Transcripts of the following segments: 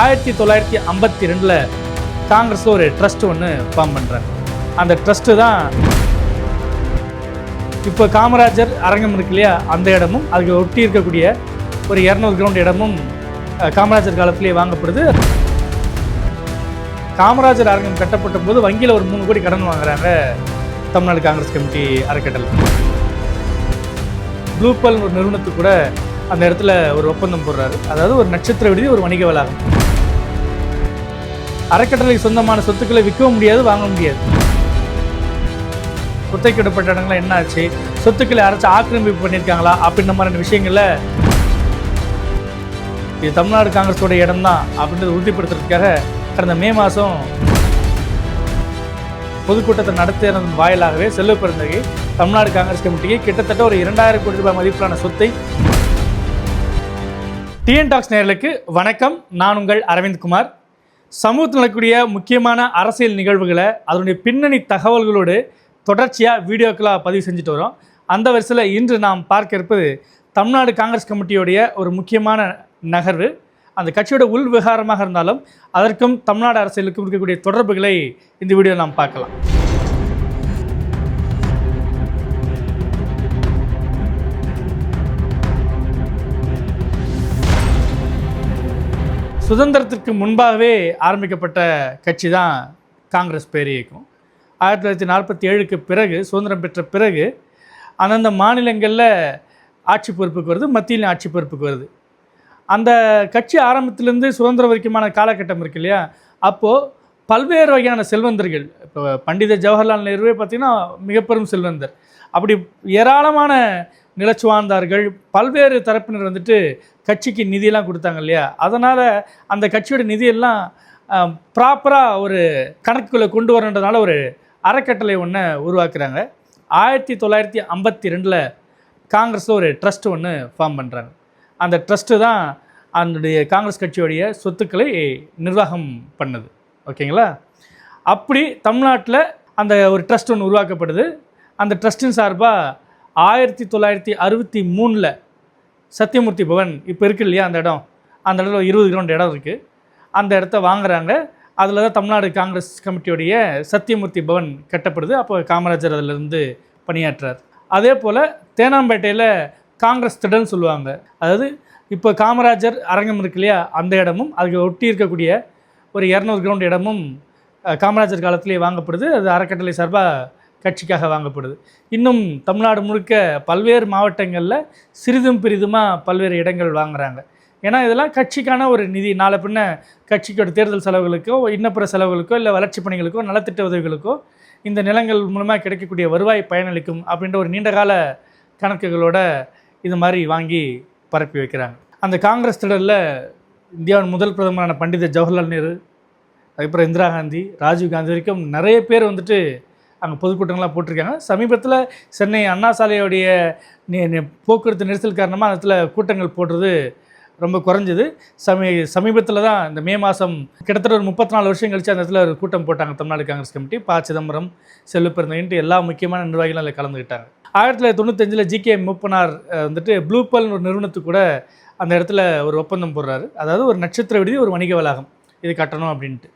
ஆயிரத்தி தொள்ளாயிரத்தி ஐம்பத்தி ரெண்டில் காங்கிரஸில் ஒரு ட்ரஸ்ட் ஒன்று ஃபார்ம் பண்ணுறாங்க அந்த ட்ரஸ்ட்டு தான் இப்போ காமராஜர் அரங்கம் இருக்கு இல்லையா அந்த இடமும் அதுக்கு ஒட்டி இருக்கக்கூடிய ஒரு இரநூறு கிரவுண்ட் இடமும் காமராஜர் காலத்திலேயே வாங்கப்படுது. காமராஜர் அரங்கம் கட்டப்பட்ட போது வங்கியில் ஒரு மூணு கோடி கடன் வாங்குறாங்க தமிழ்நாடு காங்கிரஸ் கமிட்டி அறக்கட்டளை. ப்ளூபல் ஒரு நிறுவனத்துக்கு கூட அந்த இடத்துல ஒரு ஒப்பந்தம் போடுறாரு. அதாவது ஒரு நட்சத்திர விடுதி ஒரு வணிக வளாகம். அறக்கட்டளை சொந்தமான சொத்துக்களை விற்கவும் முடியாது வாங்க முடியாது. குத்தைக்கிடப்பட்ட இடங்கள்லாம் என்ன ஆச்சு சொத்துக்களை அரைச்சு ஆக்கிரமிப்பு பண்ணியிருக்காங்களா? அப்படின்ற மாதிரியான விஷயங்கள்ல இது தமிழ்நாடு காங்கிரஸோட இடம் தான் அப்படின்றத உறுதிப்படுத்துறதுக்காக கடந்த மே மாதம் பொதுக்கூட்டத்தை நடத்தியதன் வாயிலாகவே செல்வ பிறந்தகை தமிழ்நாடு காங்கிரஸ் கமிட்டிக்கு கிட்டத்தட்ட ஒரு இரண்டாயிரம் கோடி ரூபாய் மதிப்பிலான சொத்தை டிஎன் டாக்ஸ் நேர்களுக்கு வணக்கம். நான் உங்கள் அரவிந்த் குமார். சமூகத்தில் நடக்கக்கூடிய முக்கியமான அரசியல் நிகழ்வுகளை அதனுடைய பின்னணி தகவல்களோடு தொடர்ச்சியாக வீடியோக்களாக பதிவு செஞ்சுட்டு வரோம். அந்த வரிசையில் இன்று நாம் பார்க்க இருப்பது தமிழ்நாடு காங்கிரஸ் கமிட்டியோடைய ஒரு முக்கியமான நகர்வு. அந்த கட்சியோட உள் விவகாரமாக இருந்தாலும் அதற்கும் தமிழ்நாடு அரசியலுக்கும் இருக்கக்கூடிய தொடர்புகளை இந்த வீடியோ நாம் பார்க்கலாம். சுதந்திரத்திற்கு முன்பாகவே ஆரம்பிக்கப்பட்ட கட்சி தான் காங்கிரஸ் பேர் இயக்கம். ஆயிரத்தி தொள்ளாயிரத்தி நாற்பத்தி ஏழுக்கு பிறகு சுதந்திரம் பெற்ற பிறகு அந்தந்த மாநிலங்களில் ஆட்சி பொறுப்புக்கு வருது மத்தியில் ஆட்சி பொறுப்புக்கு வருது. அந்த கட்சி ஆரம்பத்திலேருந்து சுதந்திரம் வரைக்குமான காலகட்டம் இருக்கு இல்லையா? அப்போது பல்வேறு வகையான செல்வந்தர்கள் இப்போ பண்டித ஜவஹர்லால் நேருவே பார்த்திங்கன்னா மிகப்பெரும் செல்வந்தர். அப்படி ஏராளமான நிலச்சுவார்ந்தார்கள் பல்வேறு தரப்பினர் வந்துட்டு கட்சிக்கு நிதியெல்லாம் கொடுத்தாங்க இல்லையா? அதனால் அந்த கட்சியோட நிதியெல்லாம் ப்ராப்பராக ஒரு கணக்குக்குள்ளே கொண்டு வரன்றதுனால ஒரு அறக்கட்டளை ஒன்று உருவாக்குறாங்க. ஆயிரத்தி தொள்ளாயிரத்தி ஐம்பத்தி ரெண்டில் காங்கிரஸில் ஒரு ட்ரஸ்ட் ஒன்று ஃபார்ம் பண்ணுறாங்க அந்த ட்ரஸ்ட்டு தான் அதனுடைய காங்கிரஸ் கட்சியோடைய சொத்துக்களை நிர்வாகம் பண்ணுது. ஓகேங்களா? அப்படி தமிழ்நாட்டில் அந்த ஒரு ட்ரஸ்ட் ஒன்று உருவாக்கப்படுது. அந்த ட்ரஸ்ட்டின் சார்பாக ஆயிரத்தி தொள்ளாயிரத்தி அறுபத்தி மூணில் சத்தியமூர்த்தி பவன் இப்போ இருக்கு இல்லையா அந்த இடம்? அந்த இடத்துல இருபது கிரவுண்ட் இடம் இருக்குது அந்த இடத்த வாங்குறாங்க. அதில் தான் தமிழ்நாடு காங்கிரஸ் கமிட்டியோடைய சத்தியமூர்த்தி பவன் கட்டப்படுது. அப்போ காமராஜர் அதிலிருந்து பணியாற்றார். அதே போல் தேனாம்பேட்டையில் காங்கிரஸ் திடல்னு சொல்லுவாங்க. அதாவது இப்போ காமராஜர் அரங்கம் இருக்கு இல்லையா? அந்த இடமும் அதுக்கு ஒட்டி இருக்கக்கூடிய ஒரு இரநூறு கிரவுண்ட் இடமும் காமராஜர் காலத்திலேயே வாங்கப்படுது. அது அறக்கட்டளை சார்பாக கட்சிக்காக வாங்கப்படுது. இன்னும் தமிழ்நாடு முழுக்க பல்வேறு மாவட்டங்களில் சிறிதும் பெரிதுமாக பல்வேறு இடங்கள் வாங்குகிறாங்க ஏன்னா இதெல்லாம் கட்சிக்கான ஒரு நிதி. நாளை பின்ன கட்சிக்கோட தேர்தல் செலவுகளுக்கோ இன்னப்புற செலவுகளுக்கோ இல்லை வளர்ச்சி பணிகளுக்கோ நலத்திட்ட உதவிகளுக்கோ இந்த நிலங்கள் மூலமாக கிடைக்கக்கூடிய வருவாய் பயனளிக்கும் அப்படின்ற ஒரு நீண்டகால கணக்குகளோட இது மாதிரி வாங்கி பரப்பி வைக்கிறாங்க. அந்த காங்கிரஸ் திடலில் இந்தியாவின் முதல் பிரதமரான பண்டித ஜவஹர்லால் நேரு அதுக்கப்புறம் இந்திரா காந்தி ராஜீவ் காந்தி வரைக்கும் நிறைய பேர் வந்துட்டு அங்கே பொதுக்கூட்டங்கள்லாம் போட்டிருக்காங்க. சமீபத்தில் சென்னை அண்ணா சாலையோடைய போக்குவரத்து நெரிசல் காரணமாக அந்த இடத்துல கூட்டங்கள் போடுறது ரொம்ப குறைஞ்சது. சமீ சமீபத்தில் தான் இந்த மே மாதம் கிட்டத்தட்ட ஒரு முப்பத்தி நாலு வருஷம் கழிச்சு அந்த இடத்துல ஒரு கூட்டம் போட்டாங்க தமிழ்நாடு காங்கிரஸ் கமிட்டி. ப. சிதம்பரம் செல்வப்பிறந்தன்ட்டு எல்லா முக்கியமான நிர்வாகிகளும் அதில் கலந்துக்கிட்டாங்க. ஆயிரத்தி தொள்ளாயிரத்தி தொண்ணூத்தஞ்சில் ஜிகே மூப்பனார் வந்துட்டு ப்ளூபல்னு ஒரு நிறுவனத்துக்கு கூட அந்த இடத்துல ஒரு ஒப்பந்தம் போடுறாரு. அதாவது ஒரு நட்சத்திர விடுதி ஒரு வணிக வளாகம். இது கட்டணும் அப்படின்ட்டு.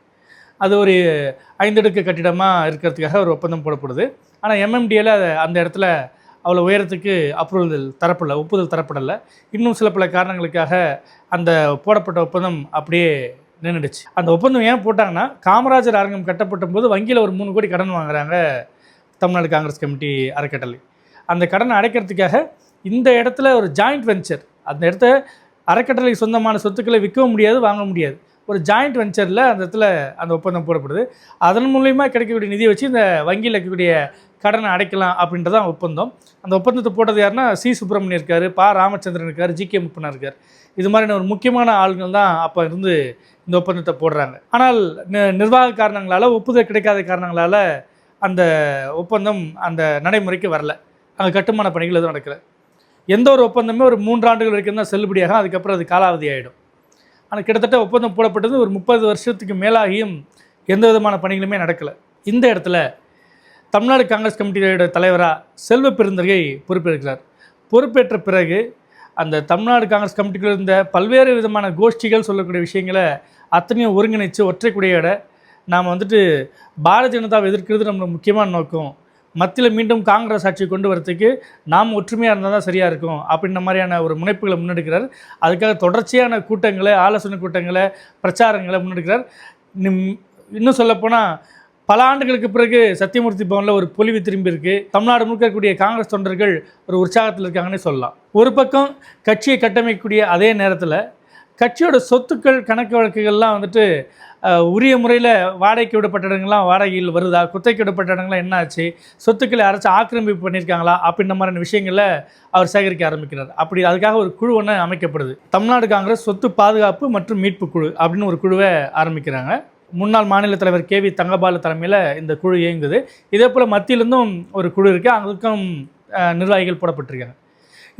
அது ஒரு ஐந்தடுக்கு கட்டிடமாக இருக்கிறதுக்காக ஒரு ஒப்பந்தம் போடப்படுது. ஆனால் எம்எம்டியில் அந்த இடத்துல அவ்வளோ உயரத்துக்கு அப்ரூவல் தரப்படல ஒப்புதல் தரப்படலை. இன்னும் சில பல காரணங்களுக்காக அந்த போடப்பட்ட ஒப்பந்தம் அப்படியே நின்றுடுச்சு அந்த ஒப்பந்தம் ஏன் போட்டாங்கன்னா காமராஜர் அரங்கம் கட்டப்பட்ட போது வங்கியில் ஒரு மூணு கோடி கடன் வாங்குறாங்க தமிழ்நாடு காங்கிரஸ் கமிட்டி அறக்கட்டளை. அந்த கடனை அடைக்கிறதுக்காக இந்த இடத்துல ஒரு ஜாயிண்ட் வெஞ்சர் அந்த இடத்த அறக்கட்டளைக்கு சொந்தமான சொத்துக்களை விற்கவும் முடியாது வாங்க முடியாது. ஒரு ஜாயிண்ட் வெஞ்சரில் அந்த இடத்துல அந்த ஒப்பந்தம் போடப்படுது. அதன் மூலயமா கிடைக்கக்கூடிய நிதியை வச்சு இந்த வங்கியில் இருக்கக்கூடிய கடனை அடைக்கலாம் அப்படின்றதான் ஒப்பந்தம். அந்த ஒப்பந்தத்தை போட்டது யாருன்னா சி. சுப்பிரமணியம் இருக்கார் பா. ராமச்சந்திரன் இருக்கார் ஜி. கே. முப்பனா இருக்கார். இது மாதிரியான ஒரு முக்கியமான ஆளுங்கள் தான் அப்போ இருந்து இந்த ஒப்பந்தத்தை போடுறாங்க. ஆனால் நிர்வாக காரணங்களால் ஒப்புதல் கிடைக்காத காரணங்களால் அந்த ஒப்பந்தம் அந்த நடைமுறைக்கு வரல. அங்கே கட்டுமான பணிகள் எதுவும் நடக்கலை. எந்த ஒரு ஒப்பந்தமே ஒரு மூன்று ஆண்டுகள் வரைக்கும் தான் செல்லுபடியாகும். அதுக்கப்புறம் அது காலாவதி ஆகிடும் ஆனால் கிட்டத்தட்ட ஒப்பந்தம் போடப்பட்டது ஒரு முப்பது வருஷத்துக்கு மேலாகியும் எந்த விதமான பணிகளுமே நடக்கலை. இந்த இடத்துல தமிழ்நாடு காங்கிரஸ் கமிட்டியோட தலைவராக செல்வ பெருந்தகை பொறுப்பேற்கிறார். பொறுப்பேற்ற பிறகு அந்த தமிழ்நாடு காங்கிரஸ் கமிட்டிக்குள்ள இருந்த பல்வேறு விதமான கோஷ்டிகள் சொல்லக்கூடிய விஷயங்களை அத்தனையும் ஒருங்கிணைத்து ஒற்றை நாம் வந்துட்டு பாரதிய ஜனதாவை எதிர்க்கிறது நம்மளுக்கு முக்கியமான நோக்கம். மத்தியில் மீண்டும் காங்கிரஸ் ஆட்சி கொண்டு வரத்துக்கு நாம் ஒற்றுமையாக இருந்தால் தான் சரியாக இருக்கும் அப்படின்ற மாதிரியான ஒரு முனைப்புகளை முன்னெடுக்கிறார். அதுக்காக தொடர்ச்சியான கூட்டங்களை ஆலோசனை கூட்டங்களை பிரச்சாரங்களை முன்னெடுக்கிறார். இன்னும் சொல்லப்போனால் பல ஆண்டுகளுக்கு பிறகு சத்தியமூர்த்தி பவனில் ஒரு பொலிவு திரும்பி இருக்கு. தமிழ்நாடு முழுக்க இருக்கக்கூடிய காங்கிரஸ் தொண்டர்கள் ஒரு உற்சாகத்தில் இருக்காங்கன்னே சொல்லலாம். ஒரு பக்கம் கட்சியை கட்டமைக்கக்கூடிய அதே நேரத்தில் கட்சியோட சொத்துக்கள் கணக்கு வழக்குகள்லாம் வந்துட்டு உரிய முறையில் வாடகைக்கு விடப்பட்ட இடங்கள்லாம் வாடகையில் வருதா? குத்தைக்கு விடப்பட்ட இடங்கள்லாம் என்ன ஆச்சு சொத்துக்களை யாராச்சும் ஆக்கிரமிப்பு பண்ணியிருக்காங்களா? அப்படின்ற மாதிரியான விஷயங்களை அவர் சேகரிக்க ஆரம்பிக்கிறார். அப்படி அதுக்காக ஒரு குழு ஒன்று அமைக்கப்படுது. தமிழ்நாடு காங்கிரஸ் சொத்து பாதுகாப்பு மற்றும் மீட்பு குழு அப்படின்னு ஒரு குழுவை ஆரம்பிக்கிறாங்க. முன்னாள் மாநில தலைவர் கே வி தங்கபாலு தலைமையில் இந்த குழு இயங்குது. இதே போல் மத்தியிலிருந்தும் ஒரு குழு இருக்குது அதுக்கும் நிர்வாகிகள் போடப்பட்டிருக்காங்க.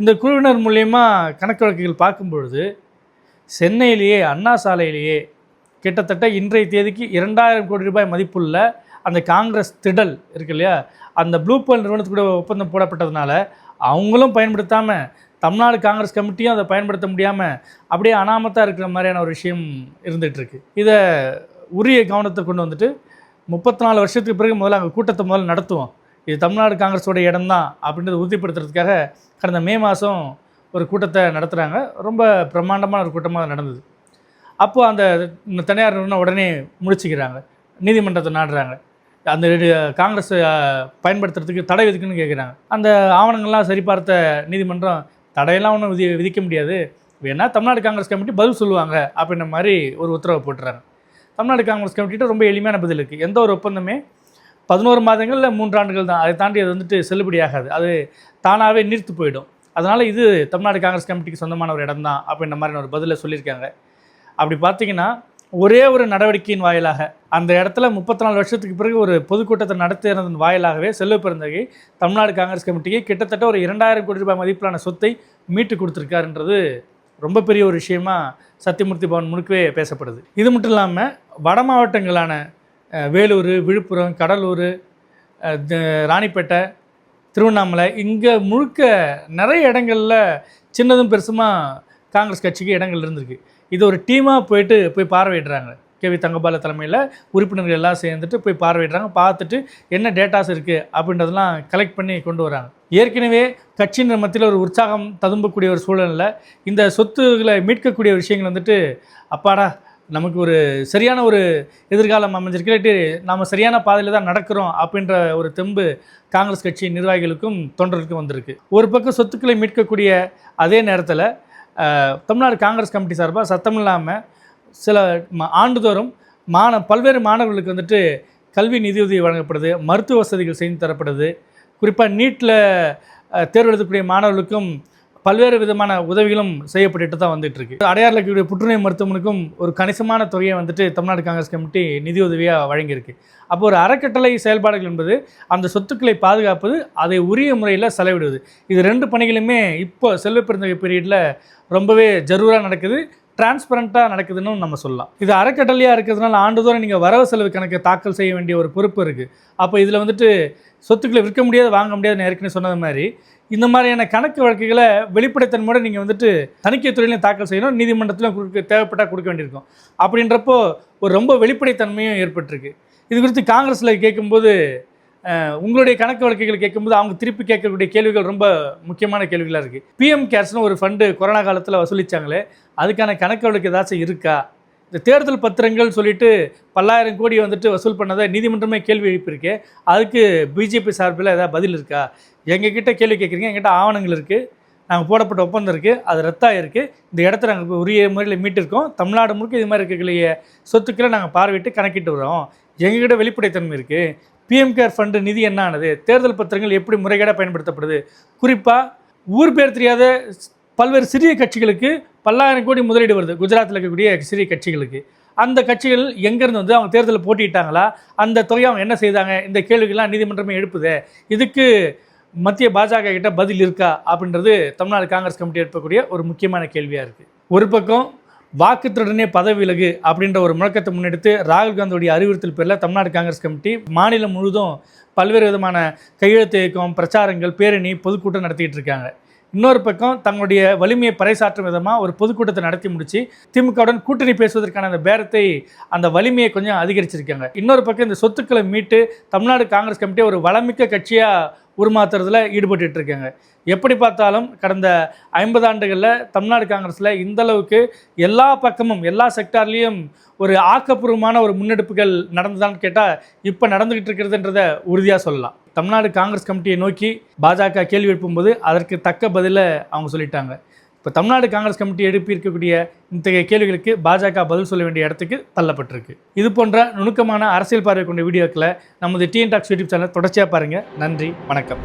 இந்த குழுவினர் மூலயமா கணக்கு வழக்குகள் பார்க்கும்பொழுது சென்னையிலேயே அண்ணா சாலையிலேயே கிட்டத்தட்ட இன்றைய தேதிக்கு இரண்டாயிரம் கோடி ரூபாய் மதிப்புள்ள அந்த காங்கிரஸ் திடல் இருக்கு இல்லையா? அந்த ப்ளூ பால் நிறுவனத்துக்கு கூட ஒப்பந்தம் போடப்பட்டதுனால அவங்களும் பயன்படுத்தாமல் தமிழ்நாடு காங்கிரஸ் கமிட்டியும் அதை பயன்படுத்த முடியாமல் அப்படியே அனாமத்தாக இருக்கிற மாதிரியான ஒரு விஷயம் இருந்துகிட்ருக்கு. இதை உரிய கவனத்தை கொண்டு வந்துட்டு முப்பத்தி நாலு வருஷத்துக்கு பிறகு முதல்ல அங்கே கூட்டத்தை முதல்ல நடத்துவோம். இது தமிழ்நாடு காங்கிரஸோட இடம்தான் அப்படின்றத உறுதிப்படுத்துறதுக்காக கடந்த மே மாதம் ஒரு கூட்டத்தை நடத்துகிறாங்க ரொம்ப பிரம்மாண்டமான ஒரு கூட்டமாக நடந்தது. அப்போது அந்த தனியார் நிறுவனம் உடனே முடிச்சுக்கிறாங்க நீதிமன்றத்தை நாடுறாங்க. அந்த காங்கிரஸ் பயன்படுத்துறதுக்கு தடை விதிக்குன்னு கேட்குறாங்க அந்த ஆவணங்கள்லாம் சரிபார்த்த நீதிமன்றம் தடையெல்லாம் ஒன்றும் விதி விதிக்க முடியாது. வேணால் தமிழ்நாடு காங்கிரஸ் கமிட்டி பதில் சொல்லுவாங்க அப்படின்ற மாதிரி ஒரு உத்தரவை போட்டுறாங்க. தமிழ்நாடு காங்கிரஸ் கமிட்டிகிட்ட ரொம்ப எளிமையான பதில் இருக்குது எந்த ஒரு ஒப்பந்தமே பதினோரு மாதங்கள் இல்லை மூன்று ஆண்டுகள் தான். அதை தாண்டி அது வந்துட்டு செல்லுபடியாகாது. அது தானாகவே நீர்த்து போயிடும். அதனால் இது தமிழ்நாடு காங்கிரஸ் கமிட்டிக்கு சொந்தமான ஒரு இடம் தான் அப்படின்ற மாதிரி ஒரு பதிலை சொல்லியிருக்காங்க. அப்படி பார்த்தீங்கன்னா ஒரே ஒரு நடவடிக்கையின் வாயிலாக அந்த இடத்துல முப்பத்தி நாலு வருஷத்துக்கு பிறகு ஒரு பொதுக்கூட்டத்தை நடத்தினதன் வாயிலாகவே செல்வ பிறந்தகை தமிழ்நாடு காங்கிரஸ் கமிட்டிக்கு கிட்டத்தட்ட ஒரு இரண்டாயிரம் கோடி ரூபாய் மதிப்பிலான சொத்தை மீட்டு கொடுத்துருக்காருன்றது ரொம்ப பெரிய ஒரு விஷயமா சத்தியமூர்த்தி பவன் முழுக்கவே பேசப்படுது. இது மட்டும் இல்லாமல் வட மாவட்டங்களான வேலூர் விழுப்புரம் கடலூர் ராணிப்பேட்டை திருவண்ணாமலை. இங்கே முழுக்க நிறைய இடங்களில் சின்னதும் பெருசுமா காங்கிரஸ் கட்சிக்கு இடங்கள் இருந்திருக்கு. இது ஒரு டீமாக போயிட்டு போய் பார்வையிடுறாங்க. கேவி தங்கபால தலைமையில் உறுப்பினர்கள் எல்லாம் சேர்ந்துட்டு போய் பார்வையிடுறாங்க. பார்த்துட்டு என்ன டேட்டாஸ் இருக்குது அப்படின்றதெல்லாம் கலெக்ட் பண்ணி கொண்டு வராங்க. ஏற்கனவே கட்சியின் மத்தியில் ஒரு உற்சாகம் ததும்பக்கூடிய ஒரு சூழலில் இந்த சொத்துக்களை மீட்கக்கூடிய விஷயங்கள் வந்துட்டு அப்பாடா நமக்கு ஒரு சரியான ஒரு எதிர்காலம் அமைஞ்சிருக்கு இல்லாட்டி நாம் சரியான பாதையில் தான் நடக்கிறோம் அப்படின்ற ஒரு தெம்பு காங்கிரஸ் கட்சி நிர்வாகிகளுக்கும் தொண்டர்களுக்கும் வந்திருக்கு. ஒரு பக்கம் சொத்துக்களை மீட்கக்கூடிய அதே நேரத்தில் தமிழ்நாடு காங்கிரஸ் கமிட்டி சார்பாக சத்தம் இல்லாமல் சில ஆண்டுதோறும் மாண பல்வேறு மாணவர்களுக்கு வந்துட்டு கல்வி நிதியுதவி வழங்கப்படுது மருத்துவ வசதிகள் செய்து தரப்படுது. குறிப்பாக நீட்டில் தேர்வு எழுதக்கூடிய மாணவர்களுக்கும் பல்வேறு விதமான உதவிகளும் செய்யப்பட்டுட்டு தான் வந்துட்டு இருக்கு அடையாறில் இருக்கக்கூடிய புற்றுநோய் மருத்துவமனுக்கும் ஒரு கணிசமான தொகையை வந்துட்டு தமிழ்நாடு காங்கிரஸ் கமிட்டி நிதியுதவியாக வழங்கியிருக்கு. அப்போ ஒரு அறக்கட்டளை செயல்பாடுகள் என்பது அந்த சொத்துக்களை பாதுகாப்பது அதை உரிய முறையில் செலவிடுவது. இது ரெண்டு பணிகளுமே இப்போ செல்வ பெருந்தகை பீரியடில் ரொம்பவே ஜரூராக நடக்குது. டிரான்ஸ்பரண்ட்டாக நடக்குதுன்னு நம்ம சொல்லலாம். இது அறக்கட்டளையாக இருக்கிறதுனால ஆண்டுதோறும் நீங்கள் வரவு செலவு கணக்கை தாக்கல் செய்ய வேண்டிய ஒரு பொறுப்பு இருக்குது அப்போ இதில் வந்துட்டு சொத்துக்களை விற்க முடியாது வாங்க முடியாதுன்னு ஏற்கனவே சொன்னது மாதிரி இந்த மாதிரியான கணக்கு வழக்குகளை வெளிப்படைத்தன்மையோட நீங்கள் வந்துட்டு தணிக்கை துறையிலையும் தாக்கல் செய்யணும் நீதிமன்றத்திலும் கொடுக்க தேவைப்பட்டால் கொடுக்க வேண்டியிருக்கும். அப்படின்றப்போ ஒரு ரொம்ப வெளிப்படைத்தன்மையும் ஏற்பட்டிருக்கு. இது குறித்து காங்கிரஸில் கேட்கும்போது உங்களுடைய கணக்கு வழக்குகள் கேட்கும்போது அவங்க திருப்பி கேட்கக்கூடிய கேள்விகள் ரொம்ப முக்கியமான கேள்விகளாக இருக்குது பிஎம் கேர்ஸ்னு ஒரு ஃபண்டு கொரோனா காலத்தில் வசூலிச்சாங்களே அதுக்கான கணக்கு வழக்கு ஏதாச்சும் இருக்கா? இந்த தேர்தல் பத்திரங்கள் சொல்லிட்டு பல்லாயிரம் கோடி வந்துட்டு வசூல் பண்ணதை நீதிமன்றமே கேள்வி எழுப்பியிருக்கு. அதுக்கு பிஜேபி சார்பில் ஏதாவது பதில் இருக்கா? எங்ககிட்ட கேள்வி கேட்குறீங்க எங்கிட்ட ஆவணங்கள் இருக்குது நாங்கள் போடப்பட்ட ஒப்பந்தம் இருக்குது அது ரத்தாயிருக்கு இந்த இடத்த நாங்கள் உரிய முறையில் மீட்டிருக்கோம். தமிழ்நாடு முழுக்க இது மாதிரி இருக்கக்கூடிய சொத்துக்களை நாங்கள் பார்வையிட்டு கணக்கிட்டு வரோம். எங்ககிட்ட வெளிப்படைத்தன்மை இருக்குது பிஎம் கேர் ஃபண்டு நிதி என்ன ஆனது தேர்தல் பத்திரங்கள் எப்படி முறைகேடாக பயன்படுத்தப்படுது? குறிப்பாக ஊர் பேர் தெரியாத பல்வேறு சிறிய கட்சிகளுக்கு பல்லாயிரம் கோடி முதலீடு வருது. குஜராத்தில் இருக்கக்கூடிய சிறிய கட்சிகளுக்கு. அந்த கட்சிகள் எங்கேருந்து வந்து அவங்க தேர்தலில் போட்டிட்டாங்களா அந்த தொகையை அவங்க என்ன செய்தாங்க? இந்த கேள்விகள்லாம் நீதிமன்றமே எழுப்புதே. இதுக்கு மத்திய பாஜக கிட்ட பதில் இருக்கா? அப்படின்றது தமிழ்நாடு காங்கிரஸ் கமிட்டி எடுக்கக்கூடிய ஒரு முக்கியமான கேள்வியாக இருக்குது ஒரு பக்கம் வாக்குத்திறனே பதவி விலகு அப்படின்ற ஒரு முழக்கத்தை முன்னெடுத்து ராகுல் காந்தியுடைய அறிவுறுத்தல் பேரில் தமிழ்நாடு காங்கிரஸ் கமிட்டி மாநிலம் முழுதும் பல்வேறு விதமான கையெழுத்து இயக்கம் பிரச்சாரங்கள் பேரணி பொதுக்கூட்டம் நடத்திக்கிட்டு இருக்காங்க. இன்னொரு பக்கம் தங்களுடைய வலிமையை பறைசாற்றும் விதமாக ஒரு பொதுக்கூட்டத்தை நடத்தி முடிச்சு திமுகவுடன் கூட்டணி பேசுவதற்கான அந்த பேரத்தை அந்த வலிமையை கொஞ்சம் அதிகரிச்சிருக்காங்க. இன்னொரு பக்கம் இந்த சொத்துக்களை மீட்டு தமிழ்நாடு காங்கிரஸ் கமிட்டியை ஒரு வளமிக்க கட்சியாக உருமாத்துறதுல ஈடுபட்டு இருக்காங்க எப்படி பார்த்தாலும் கடந்த ஐம்பது ஆண்டுகளில் தமிழ்நாடு காங்கிரஸில் இந்த அளவுக்கு எல்லா பக்கமும் எல்லா செக்டார்லேயும் ஒரு ஆக்கப்பூர்வமான ஒரு முன்னெடுப்புகள் நடந்ததான்னு கேட்டால் இப்போ நடந்துகிட்டு இருக்கிறதுன்றத உறுதியாக சொல்லலாம். தமிழ்நாடு காங்கிரஸ் கமிட்டியை நோக்கி பாஜக கேள்வி எழுப்பும்போது அதற்கு தக்க பதிலை அவங்க சொல்லிட்டாங்க. இப்போ தமிழ்நாடு காங்கிரஸ் கமிட்டி எழுப்பியிருக்கக்கூடிய இத்தகைய கேள்விகளுக்கு பாஜக பதில் சொல்ல வேண்டிய இடத்துக்கு தள்ளப்பட்டிருக்கு. இது போன்ற நுணுக்கமான அரசியல் பார்வை கொண்ட வீடியோக்களை நமது டிஎன் டாக்ஸ் யூடியூப் சேனல் தொடர்ச்சியாக பாருங்கள் நன்றி வணக்கம்.